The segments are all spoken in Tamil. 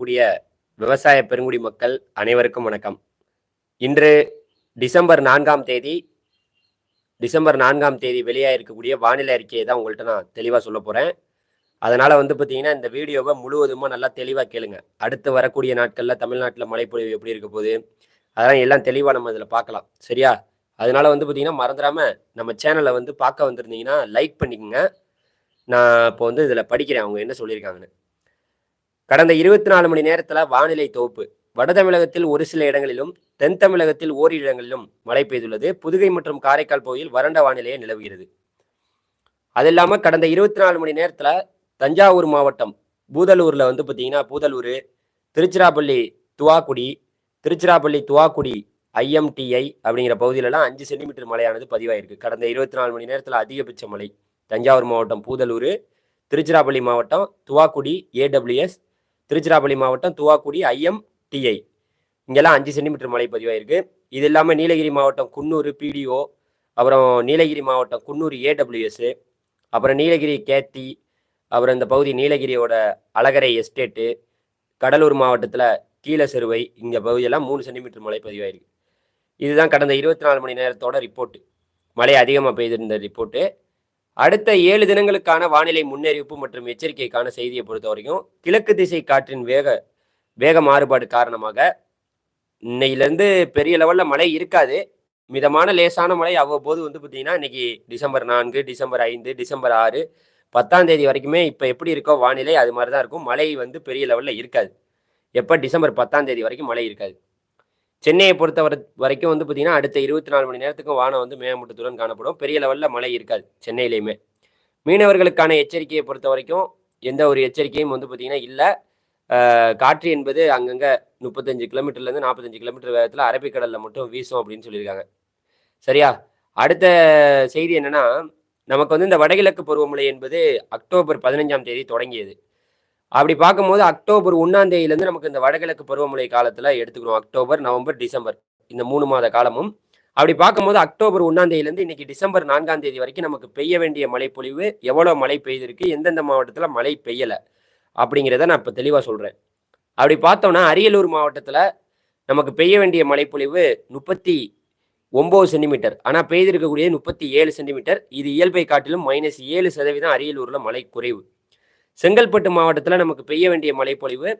கூடிய விவசாய பெருங்குடி மக்கள் அனைவருக்கும் வணக்கம். இன்று டிசம்பர் நான்காம் தேதி டிசம்பர் நான்காம் தேதி வெளியாக இருக்கக்கூடிய வானிலை அறிக்கையை தான் உங்கள்கிட்ட நான் தெளிவாக சொல்ல போகிறேன் அதனால் வந்து பார்த்தீங்கன்னா இந்த வீடியோவை முழுவதுமாக நல்லா தெளிவாக கேளுங்க. அடுத்து வரக்கூடிய நாட்களில் தமிழ்நாட்டில் மழைப்பொழிவு எப்படி இருக்க போகுது அதெல்லாம் எல்லாம் தெளிவாக நம்ம இதில் பார்க்கலாம் சரியா? அதனால வந்து பார்த்தீங்கன்னா மறந்துடாமல் நம்ம சேனலை வந்து பார்க்க வந்திருந்தீங்கன்னா லைக் பண்ணிக்கோங்க. நான் இப்போ வந்து இதில் படிக்கிறேன். அவங்க என்ன சொல்லியிருக்காங்கன்னு. கடந்த இருபத்தி நாலு மணி நேரத்தில் வானிலை தொகுப்பு. வட தமிழகத்தில் ஒரு சில இடங்களிலும் தென் தமிழகத்தில் ஓரிரு இடங்களிலும் மழை பெய்துள்ளது. புதுகை மற்றும் காரைக்கால் பகுதியில் வறண்ட வானிலையே நிலவுகிறது. அது இல்லாமல் கடந்த இருபத்தி நாலு மணி நேரத்தில் தஞ்சாவூர் மாவட்டம் பூதலூரில் வந்து பார்த்தீங்கன்னா பூதலூர் திருச்சிராப்பள்ளி துவாக்குடி திருச்சிராப்பள்ளி துவாக்குடி ஐஎம்டிஐ அப்படிங்கிற பகுதியிலலாம் அஞ்சு சென்டிமீட்டர் மழையானது பதிவாயிருக்கு. கடந்த இருபத்தி நாலு மணி நேரத்தில் அதிகபட்ச மழை. தஞ்சாவூர் மாவட்டம் பூதலூர் திருச்சிராப்பள்ளி மாவட்டம் துவாக்குடி ஏடபிள்யூஎஸ் திருச்சிராப்பள்ளி மாவட்டம் துவாக்குடி ஐஎம்டிஐ. இங்கெல்லாம் அஞ்சு சென்டிமீட்டர் மழை பதிவாயிருக்கு. இது இல்லாமல் நீலகிரி மாவட்டம் குன்னூர் பிடிஓ அப்புறம் நீலகிரி மாவட்டம் குன்னூர் ஏடபிள்யூஎஸ் அப்புறம் நீலகிரி கேத்தி அப்புறம் இந்த பகுதி நீலகிரியோட அழகரை எஸ்டேட்டு கடலூர் மாவட்டத்தில் கீழ செருவை இங்கே பகுதியெல்லாம் மூணு சென்டிமீட்டர் மழை பதிவாயிருக்கு. இதுதான் கடந்த இருபத்தி நாலு மணி நேரத்தோட ரிப்போர்ட்டு. மழை அதிகமாக பெய்திருந்த ரிப்போர்ட்டு. அடுத்த ஏழு தினங்களுக்கான வானிலை முன்னறிவிப்பு மற்றும் எச்சரிக்கைக்கான செய்தியை பொறுத்த வரைக்கும் கிழக்கு திசை காற்றின் வேக வேக மாறுபாடு காரணமாக இன்னையிலேருந்து பெரிய லெவலில் மழை இருக்காது. மிதமான லேசான மழை அவ்வப்போது வந்து பார்த்தீங்கன்னா இன்னைக்கு டிசம்பர் நான்கு டிசம்பர் ஐந்து டிசம்பர் ஆறு பத்தாம் தேதி வரைக்குமே இப்போ எப்படி இருக்கோ வானிலை அது மாதிரி தான் இருக்கும். மழை வந்து பெரிய லெவலில் இருக்காது. எப்போ? டிசம்பர் பத்தாம் தேதி வரைக்கும் மழை இருக்காது. சென்னையை பொறுத்த வர வரைக்கும் வந்து பார்த்தீங்கன்னா அடுத்த இருபத்தி நாலு மணி நேரத்துக்கும் வானம் வந்து மேகமூட்டத்துடன் காணப்படும். பெரிய லெவலில் மழை இருக்காது சென்னையிலையுமே. மீனவர்களுக்கான எச்சரிக்கையை பொறுத்த வரைக்கும் எந்த ஒரு எச்சரிக்கையும் வந்து பார்த்தீங்கன்னா இல்லை. காற்று என்பது அங்கங்கே முப்பத்தஞ்சு கிலோமீட்டர்லேருந்து நாற்பத்தஞ்சு கிலோமீட்டர் வேகத்தில் அரபிக்கடலில் மட்டும் வீசும் அப்படின்னு சொல்லியிருக்காங்க. சரியா? அடுத்த செய்தி என்னென்னா நமக்கு வந்து இந்த வடகிழக்கு பருவமழை என்பது அக்டோபர் பதினஞ்சாம் தேதி தொடங்கியது. அப்படி பார்க்கும்போது அக்டோபர் ஒன்றாம் தேதியிலேருந்து நமக்கு இந்த வடகிழக்கு பருவமழை காலத்தில் எடுத்துக்கணும் அக்டோபர் நவம்பர் டிசம்பர் இந்த மூணு மாத காலமும். அப்படி பார்க்கும்போது அக்டோபர் ஒன்றாம் தேதியிலேருந்து இன்னைக்கு டிசம்பர் நான்காம் தேதி வரைக்கும் நமக்கு பெய்ய வேண்டிய மழைப்பொழிவு எவ்வளோ மழை பெய்திருக்கு எந்தெந்த மாவட்டத்தில் மழை பெய்யலை அப்படிங்கிறத நான் இப்போ தெளிவாக சொல்கிறேன் அப்படி பார்த்தோம்னா அரியலூர் மாவட்டத்தில் நமக்கு பெய்ய வேண்டிய மழைப்பொழிவு முப்பத்தி ஒம்பது சென்டிமீட்டர். ஆனால் பெய்திருக்கக்கூடிய முப்பத்தி ஏழு சென்டிமீட்டர். இது இயல்பை காட்டிலும் மைனஸ் ஏழு சதவீதம் அரியலூரில் மழை குறைவு. செங்கல்பட்டு மாவட்டத்தில் நமக்கு பெய்ய வேண்டிய மழைப்பொழிவு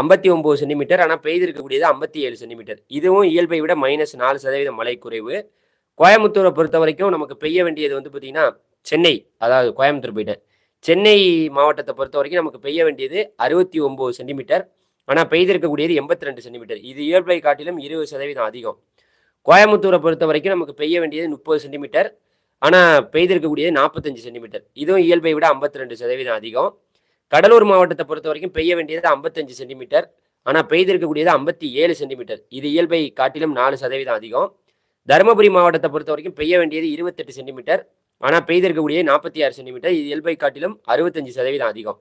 ஐம்பத்தி ஒம்பது சென்டிமீட்டர். ஆனால் பெய்திருக்கக்கூடியது ஐம்பத்தி ஏழு சென்டிமீட்டர். இதுவும் இயல்பை விட மைனஸ் நாலு சதவீதம் மழை குறைவு. கோயம்புத்தூரை பொறுத்த வரைக்கும் நமக்கு பெய்ய வேண்டியது வந்து பார்த்திங்கன்னா சென்னை அதாவது கோயம்புத்தூர் போயிட்டேன். சென்னை மாவட்டத்தை பொறுத்த வரைக்கும் நமக்கு பெய்ய வேண்டியது அறுபத்தி ஒம்பது சென்டிமீட்டர். ஆனால் பெய்திருக்கக்கூடியது எண்பத்தி ரெண்டு சென்டிமீட்டர். இது இயல்பை காட்டிலும் இருபது சதவீதம் அதிகம். கோயம்புத்தூரை பொறுத்த வரைக்கும் நமக்கு பெய்ய வேண்டியது முப்பது சென்டிமீட்டர். ஆனால் பெய்திருக்கக்கூடியது நாற்பத்தஞ்சு சென்டிமீட்டர். இதுவும் இயல்பை விட ஐம்பத்தி ரெண்டு சதவீதம் அதிகம். கடலூர் மாவட்டத்தை பொறுத்த வரைக்கும் பெய்ய வேண்டியது ஐம்பத்தஞ்சு சென்டிமீட்டர். ஆனால் பெய்திருக்கக்கூடியது ஐம்பத்தி ஏழு சென்டிமீட்டர். இது இயல்பை காட்டிலும் நாலு சதவீதம் அதிகம். தருமபுரி மாவட்டத்தை பொறுத்த வரைக்கும் பெய்ய வேண்டியது இருபத்தெட்டு சென்டிமீட்டர். ஆனால் பெய்திருக்கக்கூடிய நாற்பத்தி ஆறு சென்டிமீட்டர். இது இயல்பை காட்டிலும் அறுபத்தஞ்சு சதவீதம் அதிகம்.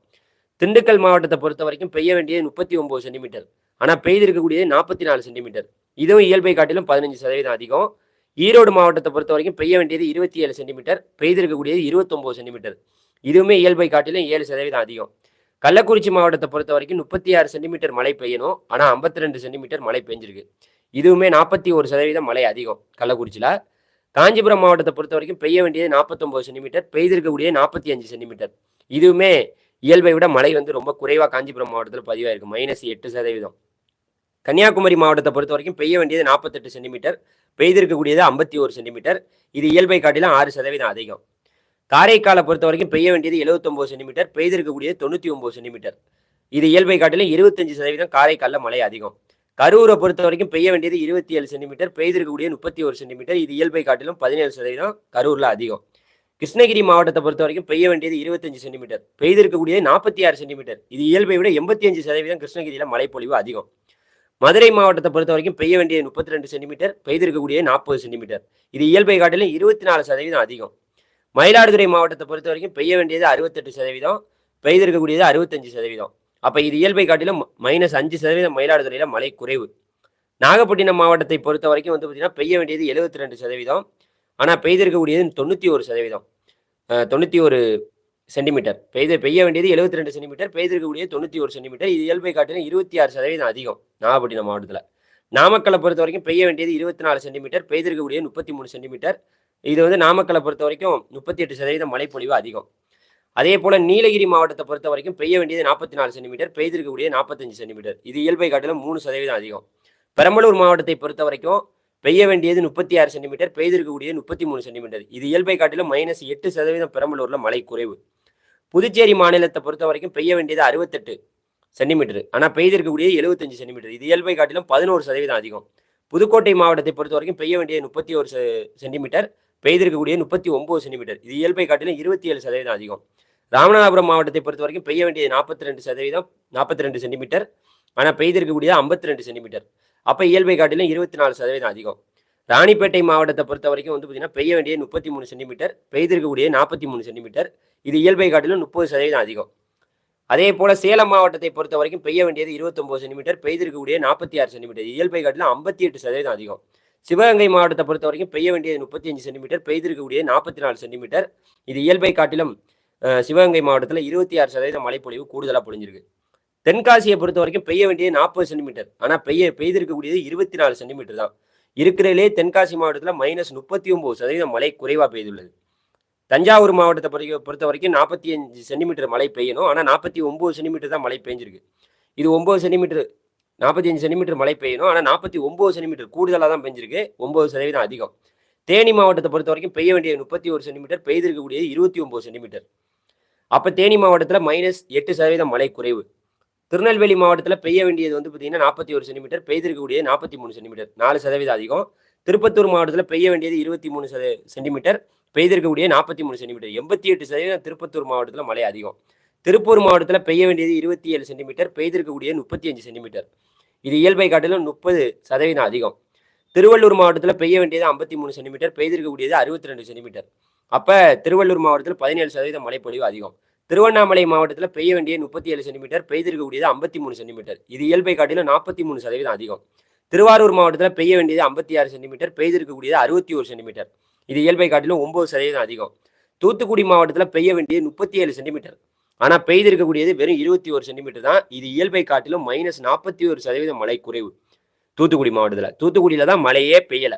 திண்டுக்கல் மாவட்டத்தை பொறுத்த வரைக்கும் பெய்ய வேண்டியது முப்பத்தி ஒம்பது சென்டிமீட்டர். ஆனால் பெய்திருக்கக்கூடியது நாற்பத்தி நாலு சென்டிமீட்டர். இதுவும் இயல்பை காட்டிலும் பதினஞ்சு சதவீதம் அதிகம். ஈரோடு மாவட்டத்தை பொறுத்த வரைக்கும் பெய்ய வேண்டியது இருபத்தி ஏழு சென்டிமீட்டர் பெய்திருக்கக்கூடியது இருபத்தொம்போது சென்டிமீட்டர். இதுவுமே இயல்பை காட்டிலும் ஏழு சதவீதம் அதிகம். கள்ளக்குறிச்சி மாவட்டத்தை பொறுத்த வரைக்கும் முப்பத்தி ஆறு சென்டிமீட்டர் மழை பெய்யணும். ஆனால் ஐம்பத்தி ரெண்டு சென்டிமீட்டர் மழை பெஞ்சிருக்கு. இதுவுமே நாற்பத்தி ஒரு சதவீதம் மழை அதிகம் கள்ளக்குறிச்சியில் காஞ்சிபுரம் மாவட்டத்தை பொறுத்த வரைக்கும் பெய்ய வேண்டியது நாற்பத்தொம்போது சென்டிமீட்டர் பெய்திருக்கக்கூடிய நாற்பத்தி அஞ்சு சென்டிமீட்டர். இதுவுமே இயல்பை விட மழை வந்து ரொம்ப குறைவாக காஞ்சிபுரம் மாவட்டத்தில் பதிவாயிருக்கு. மைனஸ் எட்டு சதவீதம். கன்னியாகுமரி மாவட்டத்தை பொறுத்த வரைக்கும் பெய்ய வேண்டியது நாற்பத்தெட்டு சென்டிமீட்டர் பெய்திருக்கக்கூடியது ஐம்பத்தி ஒரு சென்டிமீட்டர் இது இயல்பை காட்டிலும் ஆறு சதவீதம் அதிகம். காரைக்காலை பொறுத்த வரைக்கும் பெய்ய வேண்டியது எழுபத்தொம்போது சென்டிமீட்டர் பெய்திருக்கக்கூடியது தொண்ணூற்றி ஒம்பது சென்டிமீட்டர் இது இயல்பை காட்டிலும் இருபத்தஞ்சு சதவீதம் காரைக்காலில் மழை அதிகம். கரூரை பொறுத்த வரைக்கும் பெய்ய வேண்டியது இருபத்தி ஏழு சென்டிமீட்டர் பெய்திருக்கக்கூடிய முப்பத்தி ஒரு சென்டிமீட்டர் இது இயல்பை காட்டிலும் பதினேழு சதவீதம் கரூரில் அதிகம். கிருஷ்ணகிரி மாவட்டத்தை பொறுத்த வரைக்கும் பெய்ய வேண்டியது இருபத்தஞ்சு சென்டிமீட்டர் பெய்திருக்கக்கூடியது நாற்பத்தி ஆறு சென்டிமீட்டர் இது இயல்பை விட எண்பத்தி அஞ்சு சதவீதம் கிருஷ்ணகிரியில் மழைப்பொழிவு அதிகம். மதுரை மாவட்டத்தை பொறுத்த வரைக்கும் பெய்ய வேண்டியது முப்பத்தி ரெண்டு சென்டிமீட்டர் பெய்திருக்கக்கூடிய நாற்பது சென்டிமீட்டர். இது இயல்பை காட்டிலும் இருபத்தி நாலு சதவீதம் அதிகம். மயிலாடுதுறை மாவட்டத்தை பொறுத்த வரைக்கும் பெய்ய வேண்டியது அறுபத்தெட்டு சதவீதம் பெய்திருக்கக்கூடியது அறுபத்தஞ்சு சதவீதம். அப்போ இது இயல்பை காட்டிலும் மைனஸ் அஞ்சு சதவீதம் மயிலாடுதுறையில் மழை குறைவு. நாகப்பட்டினம் மாவட்டத்தை பொறுத்த வரைக்கும் வந்து பார்த்தீங்கன்னா பெய்ய வேண்டியது எழுபத்தி ரெண்டு சதவீதம் ஆனால் பெய்திருக்கக்கூடியது தொண்ணூற்றி ஒரு சதவீதம். தொண்ணூற்றி ஒரு சென்டிமீட்டர். பெய்து பெய்ய வேண்டியது எழுபத்தி ரெண்டு சென்டிமீட்டர் பெய்திருக்கக்கூடிய தொண்ணூற்றி ஒரு சென்டிமீட்டர். இது இயல்பை காட்டிலும் இருபத்தி ஆறு சதவீதம் அதிகம் நாகப்பட்டினம் மாவட்டத்தில். நாமக்கலை பொறுத்த வரைக்கும் பெய்ய வேண்டியது இருபத்தி நாலு சென்டிமீட்டர் பெய்திருக்கக்கூடிய முப்பத்தி மூணு சென்டிமீட்டர். இது வந்து நாமக்கலை பொறுத்த வரைக்கும் முப்பத்தி எட்டு சதவீதம் மழைப்பொழிவு அதிகம். அதே போல் நீலகிரி மாவட்டத்தை பொறுத்த வரைக்கும் பெய்ய வேண்டியது நாற்பத்தி நாலு சென்டிமீட்டர் பெய்திருக்கக்கூடிய நாற்பத்தஞ்சு சென்டிமீட்டர். இது இயல்பை காட்டிலும் மூணு சதவீதம் அதிகம். பெரம்பலூர் மாவட்டத்தை பொறுத்த வரைக்கும் பெய்ய வேண்டியது முப்பத்தி ஆறு சென்டிமீட்டர் பெய்திருக்கக்கூடியது முப்பத்தி மூணு சென்டிமீட்டர். இது இயல்பை காட்டிலும் மைனஸ் எட்டு சதவீதம் பெரம்பலூரில் மழை குறைவு புதுச்சேரி மாநிலத்தை பொறுத்த வரைக்கும் பெய்ய வேண்டியது அறுபத்தெட்டு சென்டிமீட்டர். ஆனால் பெய்திருக்கக்கூடிய எழுபத்தஞ்சு சென்டிமீட்டர். இது இயல்பை காட்டிலும் பதினோரு சதவீதம் அதிகம். புதுக்கோட்டை மாவட்டத்தை பொறுத்த வரைக்கும் பெய்ய வேண்டிய முப்பத்தி ஒரு சென்டிமீட்டர். பெய்திருக்கக்கூடிய முப்பத்தி ஒம்பது சென்டிமீட்டர். இது இயல்பை காட்டிலும் இருபத்தி ஏழு சதவீதம் அதிகம். ராமநாதபுரம் மாவட்டத்தை பொறுத்த வரைக்கும் பெய்ய வேண்டியது நாற்பத்தி ரெண்டு சதவீதம் நாற்பத்தி ரெண்டு சென்டிமீட்டர். ஆனால் பெய்திருக்கக்கூடியது ஐம்பத்தி ரெண்டு சென்டிமீட்டர். அப்போ இயல்பை காட்டிலும் இருபத்தி நாலு சதவீதம் அதிகம். ராணிப்பேட்டை மாவட்டத்தை பொறுத்த வரைக்கும் வந்து பார்த்தீங்கன்னா பெய்ய வேண்டிய முப்பத்தி மூணு சென்டிமீட்டர். பெய்திருக்கக்கூடிய நாற்பத்தி மூணு சென்டிமீட்டர். இது இயல்பை காட்டிலும் முப்பது சதவீதம் அதிகம். அதே போல் சேலம் மாவட்டத்தை பொறுத்த வரைக்கும் பெய்ய வேண்டியது இருபத்தொம்போது சென்டிமீட்டர் பெய்திருக்கக்கூடிய நாற்பத்தி ஆறு சென்டிமீட்டர். இயல்பை காட்டிலும் ஐம்பத்தி எட்டு சதவீதம் அதிகம். சிவகங்கை மாவட்டத்தை பொறுத்த வரைக்கும் பெய்ய வேண்டியது முப்பத்தி அஞ்சு சென்டிமீட்டர் பெய்திருக்கக்கூடிய நாற்பத்தி நாலு சென்டிமீட்டர். இது இயல்பை காட்டிலும் சிவகங்கை மாவட்டத்தில் இருபத்தி ஆறு சதவீதம் மழைப்பொழிவு கூடுதலாக பொழிஞ்சிருக்கு. தென்காசியை பொறுத்த வரைக்கும் பெய்ய வேண்டியது நாற்பது சென்டிமீட்டர். ஆனால் பெய்ய பெய்திருக்கக்கூடியது இருபத்தி நாலு சென்டிமீட்டர் தான். இருக்கிறதுலே தென்காசி மாவட்டத்தில் மைனஸ் முப்பத்தி ஒம்பது சதவீதம் மழை குறைவாக பெய்துள்ளது. தஞ்சாவூர் மாவட்டத்தை பொறுத்த பொறுத்த வரைக்கும் நாற்பத்தி அஞ்சு சென்டிமீட்டர் மழை பெய்யணும். ஆனால் நாற்பத்தி ஒம்பது சென்டிமீட்டர் தான் மழை பெஞ்சிருக்கு. இது ஒம்பது சென்டிமீட்டர் நாற்பத்தி அஞ்சு சென்டிமீட்டர் மழை பெய்யணும். ஆனால் நாற்பத்தி ஒம்பது சென்டிமீட்டர் கூடுதலாக தான் பெஞ்சிருக்கு. ஒம்பது சதவீதம் அதிகம். தேனி மாவட்டத்தை பொறுத்த வரைக்கும் பெய்ய வேண்டிய முப்பத்தி ஒரு சென்டிமீட்டர் பெய்திருக்கக்கூடியது இருபத்தி ஒம்பது சென்டிமீட்டர். அப்போ தேனி மாவட்டத்தில் மைனஸ் எட்டு சதவீதம் மழை குறைவு. திருநெல்வேலி மாவட்டத்தில் பெய்ய வேண்டியது வந்து பார்த்தீங்கன்னா நாற்பத்தி ஒரு சென்டிமீட்டர் பெய்திருக்கக்கூடிய நாற்பத்தி மூணு சென்டிமீட்டர் நாலு சதவீதம் அதிகம். திருப்பத்தூர் மாவட்டத்தில் பெய்ய வேண்டியது இருபத்தி மூணு சத சென்டிமீட்டர். பெய்திருக்கக்கூடிய நாற்பத்தி மூணு சென்டிமீட்டர் எண்பத்தி எட்டு சதவீதம் திருப்பத்தூர் மாவட்டத்தில் மழை அதிகம். திருப்பூர் மாவட்டத்தில் பெய்ய வேண்டியது இருபத்தி ஏழு சென்டிமீட்டர் பெய்திருக்கக்கூடிய முப்பத்தி அஞ்சு சென்டிமீட்டர் இது இயல்பை காட்டிலும் முப்பது சதவீதம் அதிகம். திருவள்ளூர் மாவட்டத்தில் பெய்ய வேண்டியது ஐம்பத்தி மூணு சென்டிமீட்டர் பெய்திருக்கக்கூடியது அறுபத்தி ரெண்டு சென்டிமீட்டர் அப்போ திருவள்ளூர் மாவட்டத்தில் பதினேழு சதவீதம் மழைப்பொழிவு அதிகம். திருவண்ணாமலை மாவட்டத்தில் பெய்ய வேண்டிய முப்பத்தி ஏழு சென்டிமீட்டர் பெய்திருக்கக்கூடியது ஐம்பத்தி மூணு சென்டிமீட்டர் இது இயல்பை காட்டிலும் நாற்பத்தி மூணு சதவீதம் அதிகம். திருவாரூர் மாவட்டத்தில் பெய்ய வேண்டியது ஐம்பத்தி ஆறு சென்டிமீட்டர் பெய்திருக்கக்கூடியது அறுபத்தி ஒரு சென்டிமீட்டர் இது இயல்பை காட்டிலும் ஒம்பது சதவீதம் அதிகம். தூத்துக்குடி மாவட்டத்தில் பெய்ய வேண்டியது முப்பத்தி ஏழு சென்டிமீட்டர் ஆனால் பெய்திருக்கக்கூடியது வெறும் இருபத்தி ஒரு சென்டிமீட்டர் தான். இது இயல்பை காட்டிலும் மைனஸ் நாற்பத்தி ஒரு சதவீதம் மழை குறைவு தூத்துக்குடி மாவட்டத்தில். தூத்துக்குடியில் தான் மழையே பெய்யலை.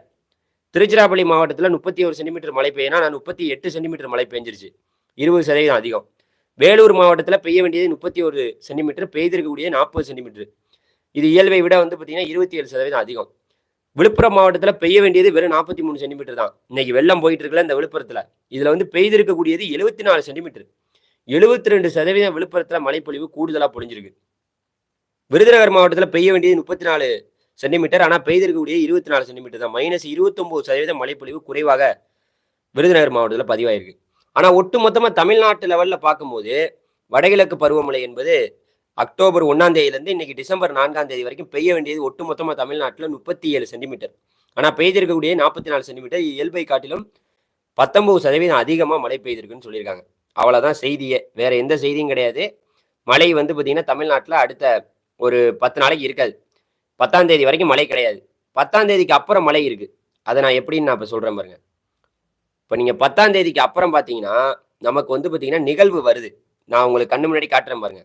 திருச்சிராப்பள்ளி மாவட்டத்தில் முப்பத்தி ஒரு சென்டிமீட்டர் மழை பெய்யனா நான் முப்பத்தி எட்டு சென்டிமீட்டர் மழை பெஞ்சிருச்சு. இருபது சதவீதம் அதிகம். வேலூர் மாவட்டத்தில் பெய்ய வேண்டியது முப்பத்தி ஒரு சென்டிமீட்டர் பெய்திருக்கக்கூடிய நாற்பது சென்டிமீட்டர் இது இயல்பை விட வந்து பார்த்தீங்கன்னா இருபத்தி ஏழு சதவீதம் அதிகம். விழுப்புரம் மாவட்டத்தில் பெய்ய வேண்டியது வெறும் நாற்பத்தி மூணு சென்டிமீட்டர் தான். இன்னைக்கு வெள்ளம் போயிட்டு இருக்குல்ல இந்த விழுப்புரத்தில். இதில் வந்து பெய்திருக்கக்கூடியது எழுபத்தி நாலு சென்டிமீட்டர் எழுபத்தி ரெண்டு சதவீதம் விழுப்புரத்தில் மழைப்பொழிவு கூடுதலாக பொழிஞ்சிருக்கு. விருதுநகர் மாவட்டத்தில் பெய்ய வேண்டியது முப்பத்தி நாலு சென்டிமீட்டர் ஆனால் பெய்திருக்கக்கூடிய இருபத்தி நாலு சென்டிமீட்டர் தான். மைனஸ் இருபத்தொம்போது சதவீதம் மழைப்பொழிவு குறைவாக விருதுநகர் மாவட்டத்தில் பதிவாயிருக்கு. ஆனால் ஒட்டு மொத்தமாக தமிழ்நாட்டு லெவலில் பார்க்கும்போது வடகிழக்கு பருவமழை என்பது அக்டோபர் ஒன்றாம் தேதியிலேருந்து இன்னைக்கு டிசம்பர் நான்காம் தேதி வரைக்கும் பெய்ய வேண்டியது ஒட்டு மொத்தமாக தமிழ்நாட்டில் முப்பத்தி ஏழு சென்டிமீட்டர். ஆனால் பெய்திருக்கக்கூடிய நாற்பத்தி நாலு சென்டிமீட்டர் இயல்பை காட்டிலும் பத்தொம்பது சதவீதம் அதிகமாக மழை பெய்திருக்குன்னு சொல்லியிருக்காங்க. அவ்வளோதான் செய்தியே. வேற எந்த செய்தியும் கிடையாது. மழை வந்து பார்த்தீங்கன்னா தமிழ்நாட்டில் அடுத்த ஒரு பத்து நாளைக்கு இருக்காது. பத்தாம் தேதி வரைக்கும் மழை கிடையாது. பத்தாம் தேதிக்கு அப்புறம் மழை இருக்குது அதை நான் எப்படின்னு நான் இப்போ சொல்கிறேன் பாருங்க. இப்போ நீங்கள் பத்தாம் தேதிக்கு அப்புறம் பார்த்தீங்கன்னா நமக்கு வந்து பார்த்தீங்கன்னா நிகழ்வு வருது. நான் உங்களுக்கு கண்ணு முன்னாடி காட்டுறேன் பாருங்க.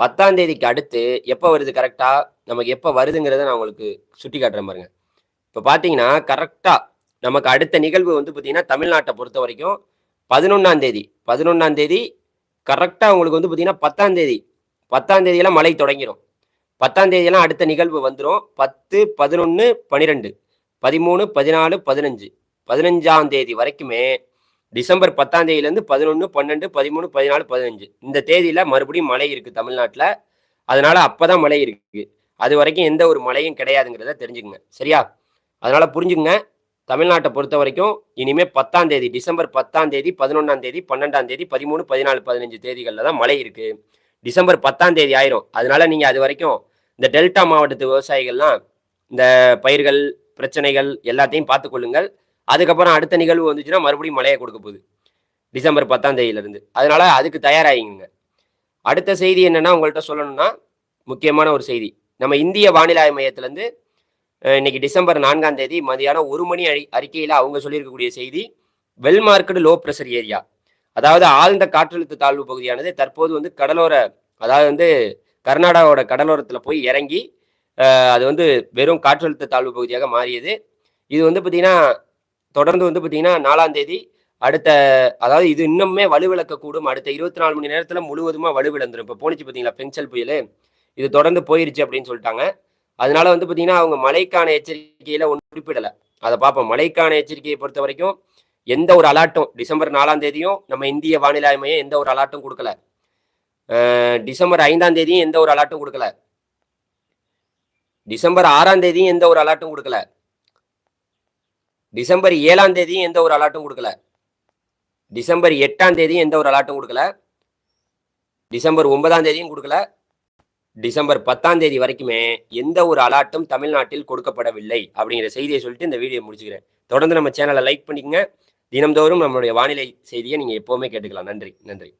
பத்தாம் தேதிக்கு அடுத்து எப்போ வருது கரெக்டாக நமக்கு எப்போ வருதுங்கிறத நான் உங்களுக்கு சுட்டி காட்டுறேன் பாருங்க. இப்போ பார்த்தீங்கன்னா கரெக்டாக நமக்கு அடுத்த நிகழ்வு வந்து பார்த்தீங்கன்னா தமிழ்நாட்டை பொறுத்த வரைக்கும் பதினொன்றாம் தேதி. பதினொன்றாம் தேதி கரெக்டாக உங்களுக்கு வந்து பார்த்தீங்கன்னா பத்தாம் தேதி. பத்தாம் தேதியெல்லாம் மழை தொடங்கிடும் பத்தாம் தேதியெல்லாம் அடுத்த நிகழ்வு வந்துடும் பத்து பதினொன்று பன்னிரெண்டு பதிமூணு பதினாலு பதினஞ்சு. பதினஞ்சாம் தேதி வரைக்குமே டிசம்பர் பத்தாம் தேதியிலேருந்து பதினொன்று பன்னெண்டு பதிமூணு பதினாலு பதினஞ்சு. இந்த தேதியில் மறுபடியும் மழை இருக்குது தமிழ்நாட்டில். அதனால் அப்போ தான் மழை இருக்குது அது வரைக்கும் எந்த ஒரு மழையும் கிடையாதுங்கிறத தெரிஞ்சுக்கங்க. சரியா? அதனால் புரிஞ்சுங்க தமிழ்நாட்டை பொறுத்த வரைக்கும் இனிமே பத்தாம் தேதி டிசம்பர் பத்தாம் தேதி பதினொன்றாம் தேதி பன்னெண்டாம் தேதி பதிமூணு பதினாலு பதினஞ்சு தேதிகளில் தான் மழை இருக்குது டிசம்பர் பத்தாம் தேதி ஆயிரும். அதனால நீங்கள் அது வரைக்கும் இந்த டெல்டா மாவட்டத்து விவசாயிகள்லாம் இந்த பயிர்கள் பிரச்சனைகள் எல்லாத்தையும் பார்த்துக்கொள்ளுங்கள். அதுக்கப்புறம் அடுத்த நிகழ்வு வந்துச்சுன்னா மறுபடியும் மழையை கொடுக்க போகுது. டிசம்பர் பத்தாம் தேதியிலிருந்து. அதனால அதுக்கு தயாராகிங்க அடுத்த செய்தி என்னன்னா உங்கள்கிட்ட சொல்லணும்னா முக்கியமான ஒரு செய்தி. நம்ம இந்திய வானிலை மையத்திலேருந்து இன்னைக்கு டிசம்பர் நான்காம் தேதி மதியானம் ஒரு மணி அறி அறிக்கையில் அவங்க சொல்லியிருக்கக்கூடிய செய்தி well marked low pressure area. அதாவது ஆழ்ந்த காற்றழுத்த தாழ்வு பகுதியானது தற்போது வந்து கடலோர அதாவது வந்து கர்நாடகாவோட கடலோரத்தில் போய் இறங்கி அது வந்து வெறும் காற்றழுத்த தாழ்வு பகுதியாக மாறியது. இது வந்து பார்த்தீங்கன்னா தொடர்ந்து வந்து பார்த்தீங்கன்னா நாலாம் தேதி அடுத்த அதாவது இது இன்னுமே வலுவிழக்கக்கூடும் அடுத்த இருபத்தி நாலு மணி நேரத்தில் முழுவதுமாக வலுவிழந்துடும் இப்போ போனிச்சு பார்த்தீங்களா பென்சல் புயல்? இது தொடர்ந்து போயிருச்சு அப்படின்னு சொல்லிட்டாங்க. அதனால வந்து பார்த்தீங்கன்னா அவங்க மழைக்கான எச்சரிக்கையில் ஒன்றும் குறிப்பிடலை. அதை பார்ப்போம். மழைக்கான எச்சரிக்கையை பொறுத்த வரைக்கும் எந்த ஒரு அலாட்டும் டிசம்பர் நாலாம் தேதியும் நம்ம இந்திய வானிலை ஆய்வு மையம் எந்த ஒரு அலாட்டும் கொடுக்கல. டிசம்பர் ஐந்தாம் தேதியும் எந்த ஒரு அலாட்டும் கொடுக்கல. டிசம்பர் ஆறாம் தேதியும் எந்த ஒரு அலாட்டும் கொடுக்கல. டிசம்பர் ஏழாம் தேதியும் எந்த ஒரு அலாட்டும் கொடுக்கல. டிசம்பர் எட்டாம் தேதியும் எந்த ஒரு அலாட்டும் கொடுக்கல. டிசம்பர் ஒன்பதாம் தேதியும் கொடுக்கல. டிசம்பர் பத்தாம் தேதி வரைக்குமே எந்த ஒரு அலாட்டும் தமிழ்நாட்டில் கொடுக்கப்படவில்லை அப்படிங்கிற செய்தியை சொல்லிட்டு இந்த வீடியோ முடிச்சுக்கிறேன். தொடர்ந்து நம்ம சேனலை லைக் பண்ணிக்கங்க. தினம்தோறும் நம்மளுடைய வானிலை செய்தியை நீங்கள் எப்போவுமே கேட்டுக்கலாம். நன்றி. நன்றி.